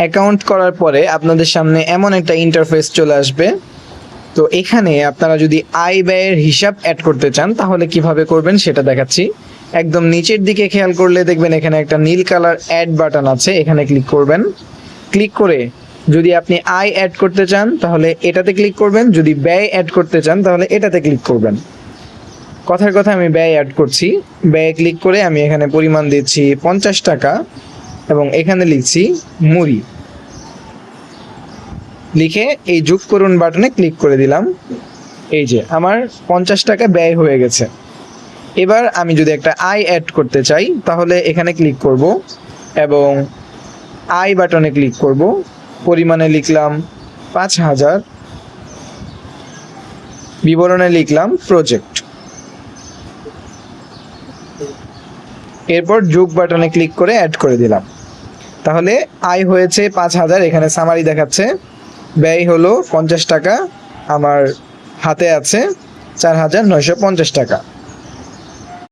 Account করার পরে আপনাদের সামনে এমন একটা ইন্টারফেস চলে আসবে। তো এখানে আপনারা যদি আয় ব্যয়ের হিসাব অ্যাড করতে চান, তাহলে কীভাবে করবেন সেটা দেখাচ্ছি। একদম নিচের দিকে খেয়াল করলে দেখবেন এখানে একটা নীল কালার অ্যাড বাটন আছে, এখানে ক্লিক করবেন। ক্লিক করে যদি আপনি আয় অ্যাড করতে চান, তাহলে এটাতে ক্লিক করবেন। যদি ব্যয় অ্যাড করতে চান, তাহলে এটাতে ক্লিক করবেন। কথার কথা আমি ব্যয় অ্যাড করছি। ব্যয় ক্লিক করে আমি এখানে পরিমাণ দিচ্ছি পঞ্চাশ টাকা। এবং এখানে লিখছি মুড়ি। লিখে এই যোগ করুন বাটনে ক্লিক করে দিলাম। এই যে, আমার পঞ্চাশ টাকা ব্যয় হয়ে গেছে। এবার আমি যদি একটা আই অ্যাড করতে চাই, তাহলে এখানে ক্লিক করব এবং আই বাটনে ক্লিক করব। পরিমাণে লিখলাম পাঁচ হাজার। বিবরণে লিখলাম প্রজেক্ট এরপর যোগ বাটনে ক্লিক করে অ্যাড করে দিলাম। তাহলে আয় হয়েছে পাঁচ হাজার, এখানে সামারি দেখাচ্ছে। ব্যয় হলো পঞ্চাশ টাকা, আমার হাতে আছে চার হাজার নয়শো পঞ্চাশ টাকা।